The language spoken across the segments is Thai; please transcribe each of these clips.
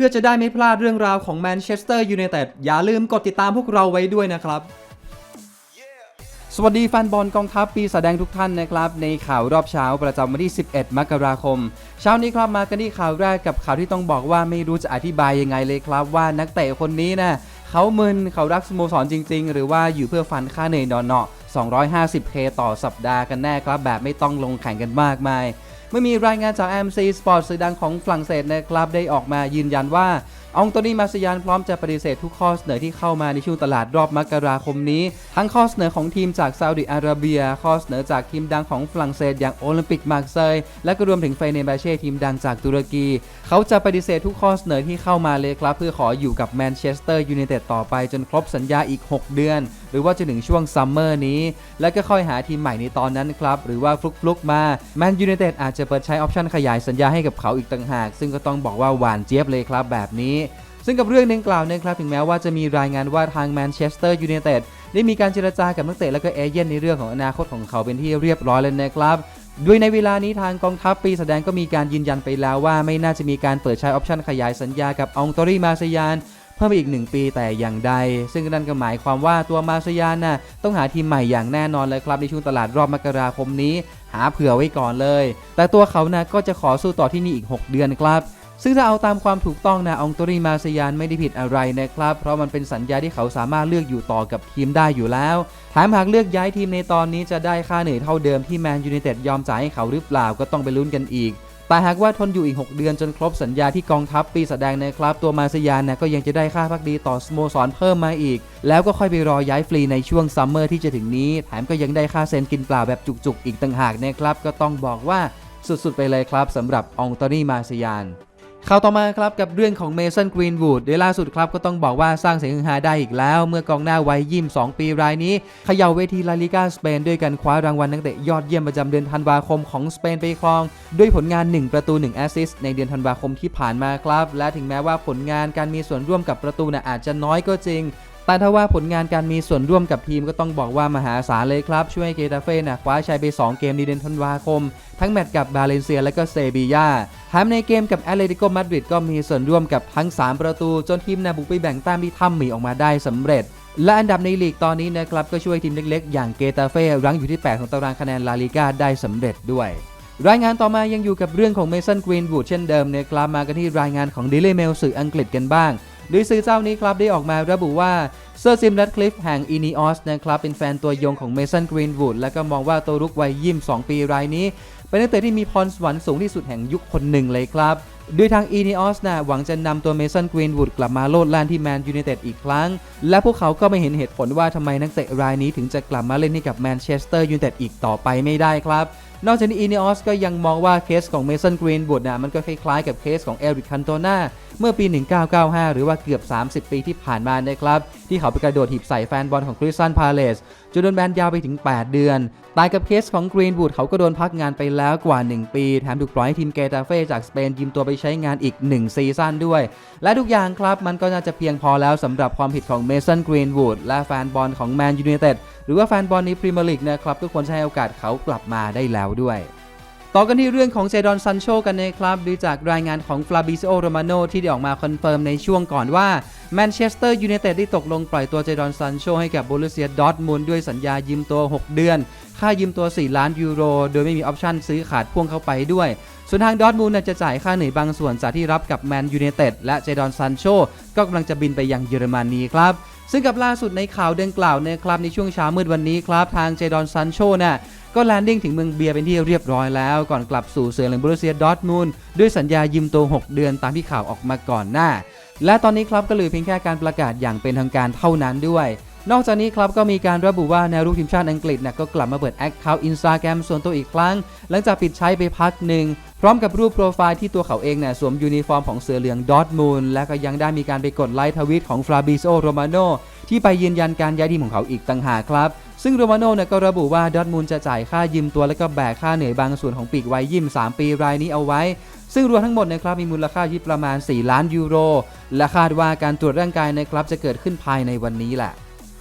พื่อจะได้ไม่พลาดเรื่องราวของแมนเชสเตอร์ยูไนเต็ดอย่าลืมกดติดตามพวกเราไว้ด้วยนะครับ สวัสดีแฟนบอลกองทัพปีแสดงทุกท่านนะครับ ในข่าวรอบเช้าประจำวันที่ 11 มกราคม เช้านี้ครับมากันที่ข่าวแรกกับข่าวที่ต้องบอกว่าไม่รู้จะอธิบายยังไงเลยครับ ว่านักเตะคนนี้นะเขามึนเขารักสโมสรจริง ๆ หรือว่าอยู่เพื่อฟันค่าเหนื่อยนอนเนาะ 250k ต่อสัปดาห์กันแน่ครับ แบบไม่ต้องลงแข่งกันมากมาย ไม่มีรายงานจาก MC Sport สื่อดังของฝรั่งเศสนะครับได้ออกมายืนยันว่า อองโตนีมาสยานพร้อมจะปฏิเสธทุกข้อเสนอที่เข้ามาในช่วงตลาดรอบมกราคมนี้ ทั้งข้อเสนอของทีมจากซาอุดิอาระเบีย ข้อเสนอจากทีมดังของฝรั่งเศสอย่างโอลิมปิกมาร์เซย์และก็รวมถึงเฟเนบาเช่ทีมดังจากตุรกี เขาจะปฏิเสธทุกข้อเสนอที่เข้ามาเลยครับ เพื่อขออยู่กับแมนเชสเตอร์ยูไนเต็ดต่อไปจนครบสัญญาอีก 6 เดือน หรือว่าจะถึงช่วงซัมเมอร์นี้ แล้วก็ค่อยหาทีมใหม่ในตอนนั้นครับหรือว่าฟลุกๆมาแมนยูไนเต็ดอาจจะเปิดใช้ออปชันขยายสัญญาให้กับเขาอีกต่างหาก ซึ่งก็ต้องบอกว่าหวานเจี๊ยบเลยครับแบบนี้ ซึ่งกับเรื่องดังกล่าวนะครับถึงแม้ว่าจะมีรายงานว่าทางแมนเชสเตอร์ยูไนเต็ดได้มีการเจรจากับนักเตะและก็เอเย่นในเรื่องของอนาคตของเขาเป็นที่เรียบร้อยแล้วนะครับด้วยในเวลานี้ทางกองทัพปีแสดงก็มีการยืนยันไปแล้วว่าไม่น่าจะมีการเปิดใช้ออปชันขยายสัญญากับองตอรีมาซยานเพิ่มไปอีก 1 ปีแต่อย่างใด ซึ่งนั่นก็หมายความว่าตัวมาซยานน่ะต้องหาทีมใหม่อย่างแน่นอนเลยครับในช่วงตลาดรอบมกราคมนี้ หาเผื่อไว้ก่อนเลย แต่ตัวเขานะก็จะขอสู้ต่อที่นี่อีก 6 เดือนครับ ซึ่งถ้าเอาตามความถูกต้องนะองตรีมาซยานไม่ได้ผิดอะไรนะครับ เพราะมันเป็นสัญญาที่เขาสามารถเลือกอยู่ต่อกับทีมได้อยู่แล้วแถมหากเลือกย้ายทีมในตอนนี้จะได้ค่าเหนื่อยเท่าเดิมที่แมนยูไนเต็ดยอมจ่ายให้เขาหรือเปล่าก็ต้องไปลุ้นกันอีก แต่หากว่าทนอยู่อีก 6 เดือนจนครบสัญญาที่กองทัพปีแสดงนะครับ ตัวมาซยานนะก็ยังจะได้ค่าพักดีต่อสโมสรเพิ่มมาอีก แล้วก็ค่อยไปรอย้ายฟรีในช่วงซัมเมอร์ที่จะถึงนี้แถมก็ยังได้ค่าเซ็นกินเปล่าแบบจุกๆ อีกต่างหากนะครับ ก็ต้องบอกว่าสุดๆ ไปเลยครับสำหรับองโตนีมาซยาน ข่าวต่อมาครับกับเรื่องของเมสันกรีนวูดในล่าสุดครับก็ต้องบอกว่าสร้างเสียงฮือฮาได้อีกแล้ว เมื่อกองหน้าวัยยิ่ม2ปีรายนี้เขย่าเวทีลาลิกาสเปนด้วยการคว้ารางวัลนักเตะยอดเยี่ยมประจำเดือนธันวาคมของสเปนไปครอง ด้วยผลงาน 1 ประตู1แอสซิสต์ในเดือนธันวาคมที่ผ่านมาครับ และถึงแม้ว่าผลงานการมีส่วนร่วมกับประตูน่ะอาจจะน้อยก็จริง แต่ถ้าว่าผลงานการมีส่วนร่วมกับทีมก็ต้องบอกว่ามหาศาลเลยครับ ช่วยเกตาเฟ่นะคว้าชัยไป 2 เกมในเดือนธันวาคม ทั้งแมตช์กับบาเลนเซียและก็เซบียาแถมในเกมกับแอตเลติโกมาดริดก็มีส่วนร่วมกับทั้ง 3 ประตู จนทีมนะบุกไปแบ่งแต้มที่ถ้ำหมีออกมาได้สำเร็จและอันดับในลีกตอนนี้นะครับ ก็ช่วยทีมเล็กๆ อย่างเกตาเฟ่รั้งอยู่ที่ 8 ของตารางคะแนนลาลิกาได้สำเร็จด้วย รายงานต่อมายังอยู่กับเรื่องของเมสันกรีนวูดเช่นเดิมนะครับมากันที่รายงานของ Daily Mail สื่ออังกฤษกันบ้าง โดยสื่อเจ้านี้ครับได้ออกมาระบุว่าเซอร์ซิมแรดคลิฟแห่งอีนิออสนะครับเป็นแฟนตัวยงของเมสันกรีนวูดและก็มองว่าตัวรุกวัยยิ่ม2ปีรายนี้ เป็นนักเตะที่มีพรสวรรค์สูงที่สุดแห่งยุคคนหนึ่งเลยครับ โดยทางอีนีออสนะหวังจะนำตัวเมสันกรีนวูดกลับมาโลดแล่นที่แมนยูไนเต็ดอีกครั้ง และพวกเขาก็ไม่เห็นเหตุผลว่าทำไมนักเตะรายนี้ถึงจะกลับมาเล่นให้กับแมนเชสเตอร์ยูไนเต็ดอีกต่อไปไม่ได้ครับนอกจากนี้อีนีออสก็ยังมองว่าเคสของเมสันกรีนวูดนะมันก็คล้ายๆกับเคสของเอริกคันโตนาเมื่อปี 1995 หรือว่าเกือบ 30 ปีที่ผ่านมานะครับ ที่เขาไปกระโดดถีบใส่แฟนบอลของคริสตันพาเลสจนโดนแบนยาวไปถึง 8 เดือนตายกับเคสของกรีนวูดเขาก็โดนพักงานไปแล้วกว่า 1 ปี แถมถูกปล่อยให้ทีมเกตาเฟ่จากสเปนยืมตัวไปใช้งานอีก 1 ซีซั่นด้วย และทุกอย่างครับมันก็น่าจะเพียงพอแล้วสำหรับความผิดของเมสันกรีนวูดและแฟนบอลของแมนยูไนเต็ดหรือว่าแฟนบอลในพรีเมียร์ลีกนะครับก็ควรใช้โอกาสเขากลับมาได้แล้วด้วยต่อกันที่เรื่องของเจดอนซันโชกันนะครับดูจากรายงานของฟลาบิโซโรมาโนที่ได้ออกมาคอนเฟิร์มในช่วงก่อนว่า แมนเชสเตอร์ยูไนเต็ดได้ตกลงปล่อยตัวเจดอนซันโชให้กับโบลูเซียดอทมุนด์ด้วยสัญญายืมตัว 6 เดือน ค่ายืมตัว 4 ล้านยูโร โดยไม่มีออปชั่นซื้อขาดพ่วงเข้าไปด้วย ส่วนทางดอทมุนด์จะจ่ายค่าเหนื่อยบางส่วนจากที่รับกับแมนยูไนเต็ดและเจดอนซันโชก็กำลังจะบินไปยังเยอรมนีครับซึ่งกับล่าสุดในข่าวดังกล่าวนะครับในช่วงเช้ามืดวันนี้ครับ ทางเจดอนซันโชน่ะก็แลนดิ้งถึงเมืองเบียร์เป็นที่เรียบร้อยแล้ว ก่อนกลับสู่เสือเหลืองบรูเซียดอร์ทมูลด้วยสัญญายืมตัว 6 เดือนตามที่ข่าวออกมาก่อนหน้า และตอนนี้ครับก็เหลือเพียงแค่การประกาศอย่างเป็นทางการเท่านั้นด้วย นอกจากนี้ครับก็มีการระบุว่าแนวรุกทีมชาติอังกฤษนะก็กลับมาเปิดแอคเคาท์อินสตาแกรมส่วนตัวอีกครั้ง หลังจากปิดใช้ไปพักหนึ่งพร้อมกับรูปโปรไฟล์ที่ตัวเขาเองเนี่ยสวมยูนิฟอร์มของเสือเหลืองดอทมูลและก็ยังได้มีการไปกดไลค์ทวิตของฟราบิโ o โรมาโนที่ไปยืนยันการย้ายทีมของเขาอีกต่างหากครับ ซึ่งโรมาโนเนี่ยก็ระบุว่าดอทมูลจะจ่ายค่ายืมตัวและก็แบกค่าเหนื่อยบางส่วนของปีกวัยยิม3 ปีรายนี้เอาไว้ ซึ่งรวมทั้งหมดนะครับมีมูลค่าที่ประมาณ 4 ล้านยูโร และคาดว่าการตรวจร่างกายนะครับจะเกิดขึ้นภายในวันนี้แหละ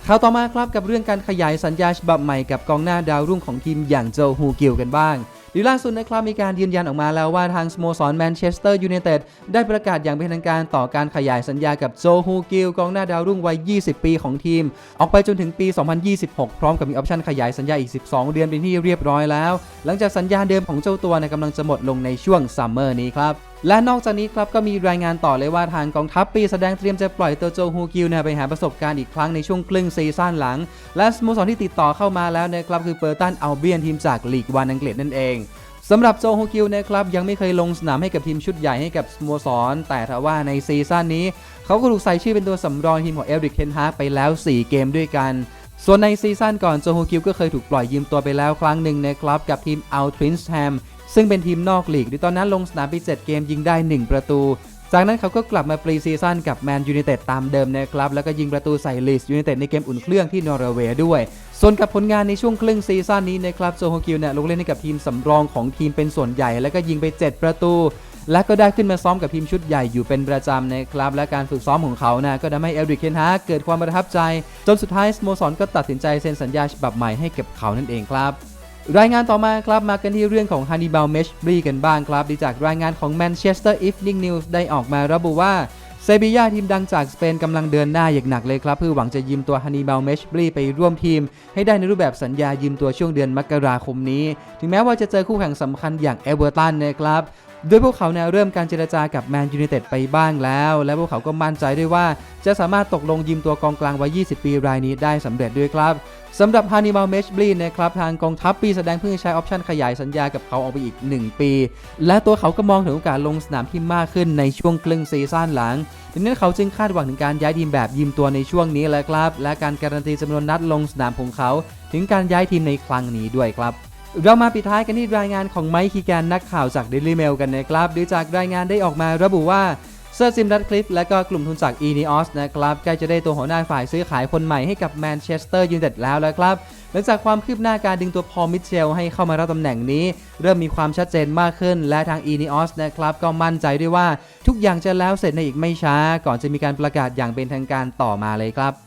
ข่าวต่อมาครับกับเรื่องการขยายสัญญาฉบับใหม่กับกองหน้าดาวรุ่งของทีมอย่างโจฮูกิลกันบ้าง โดดีล่าสุดนะครับมีการยืนยันออกมาแล้วว่าทางสโมสรแมนเชสเตอร์ยูไนเต็ดได้ประกาศอย่างเป็นทางการต่อการขยายสัญญากับโจฮูกิลกองหน้าดาวรุ่งวัย 20 ปีของทีม ออกไปจนถึงปี 2026 พร้อมกับมีออปชั่นขยายสัญญาอีก 12 เดือนเป็นที่เรียบร้อยแล้ว หลังจากสัญญาเดิมของเจ้าตัวเนกำลังจะหมดลงในช่วงซัมเมอร์นี้ครับและนอกจากนี้ครับก็มีรายงานต่อเลยว่าทางกองทัพปีแสดงเตรียมจะปล่อยตัวโจฮูกิลเนี่ยไปหาประสบการณ์อีกครั้งในช่วงครึ่งซีซั่นหลัง และสโมสรที่ติดต่อเข้ามาแล้วนะครับคือเปอร์ตันอัลเบียนทีมจากลีกวันอังกฤษนั่นเอง สำหรับโซโฮกิวนะครับยังไม่เคยลงสนามให้กับทีมชุดใหญ่ให้กับสโมสร แต่ถ้าว่าในซีซั่นนี้ เขาก็ถูกใส่ชื่อเป็นตัวสำรองทีมของเอริกเทนฮาไปแล้ว 4 เกมด้วยกัน ส่วนในซีซั่นก่อนโซโฮกิวก็เคยถูกปล่อยยืมตัวไปแล้วครั้งหนึ่งนะครับกับทีมอัลทรินส์แฮมซึ่งเป็นทีมนอกลีกโดยตอนนั้นลงสนามไป7เกมยิงได้ 1 ประตู จากนั้นเขาก็กลับมาปรีซีซั่นกับแมนยู i นเต็ดตามเดิมนะครับ แล้วก็ยิงประตูใส่ลีสยู i นเต็ดในเกมอุ่นเครื่องที่นอร์เวย์ด้วย ส่วนกับผลงานในช่วงครึ่งซีซั่นนี้นะครับโจโฮกิลเนี่ยลงเล่นให้กับทีมสำรองของทีมเป็นส่วนใหญ่ แล้วก็ยิงไป 7 ประตู และก็ได้ขึ้นมาซ้อมกับทีมชุดใหญ่อยู่เป็นประจำนะครับ และการฝึกซ้อมของเขานะก็ทำให้เอริกเคนฮาเกิดความประทับใจ จนสุดท้ายสโมสรก็ตัดสินใจเซ็นสัญญาฉบับใหม่ให้กับเขานั่นเองครับ รายงานต่อมาครับมากันที่เรื่องของฮันนิบาลเมชบรีกันบ้างครับดีจากรายงานของ Manchester Evening News ได้ออกมาระบุว่าเซบียาทีมดังจากสเปนกำลังเดินหน้าอย่างหนักเลยครับ เพื่อหวังจะยืมตัวฮันนีบาลเมชบรีไปร่วมทีม ให้ได้ในรูปแบบสัญญายืมตัวช่วงเดือนมกราคมนี้ ถึงแม้ว่าจะเจอคู่แข่งสำคัญอย่างเอเวอร์ตันนะครับ โดยพวกเขาเนี่ยเริ่มการเจรจากับแมนยูไนเต็ดไปบ้างแล้ว และพวกเขาก็มั่นใจด้วยว่า จะสามารถตกลงยืมตัวกองกลางวัย 20 ปีรายนี้ได้สำเร็จด้วยครับสำหรับฮานิมาลเมชบลีนะครับทางกองทัพปีแสดงเพื่อใช้ออปชันขยายสัญญากับเขาออกไปอีก 1 ปี และตัวเขาก็มองถึงโอกาสลงสนามที่มากขึ้นในช่วงครึ่งซีซั่นหลังดังนั้นเขาจึงคาดหวังถึงการย้ายทีมแบบยืมตัวในช่วงนี้แหละครับ และการการันตีจำนวนนัดลงสนามของเขา ถึงการย้ายทีมในครั้งนี้ด้วยครับ เรามาปิดท้ายกันที่รายงานของไมค์คีแกนนักข่าวจาก Daily Mail กันนะครับโดยจากรายงานได้ออกมาระบุว่าเซอร์ซิมรัตคลิฟและก็กลุ่มทุนจาก e n e o s นะครับใกล้จะได้ตัวหัวหน้าฝ่ายซื้อขายคนใหม่ให้กับแมนเชสเตอร์ยูไนเต็ดแล้วแล้วครับ หลังจากความคืบหน้าการดึงตัวพอลมิเชลให้เข้ามารับตำแหน่งนี้ เริ่มมีความชัดเจนมากขึ้น และทาง e n e o s นะครับก็มั่นใจด้วยว่าทุกอย่างจะแล้วเสร็จในอีกไม่ช้า ก่อนจะมีการประกาศอย่างเป็นทางการต่อมาเลยครับ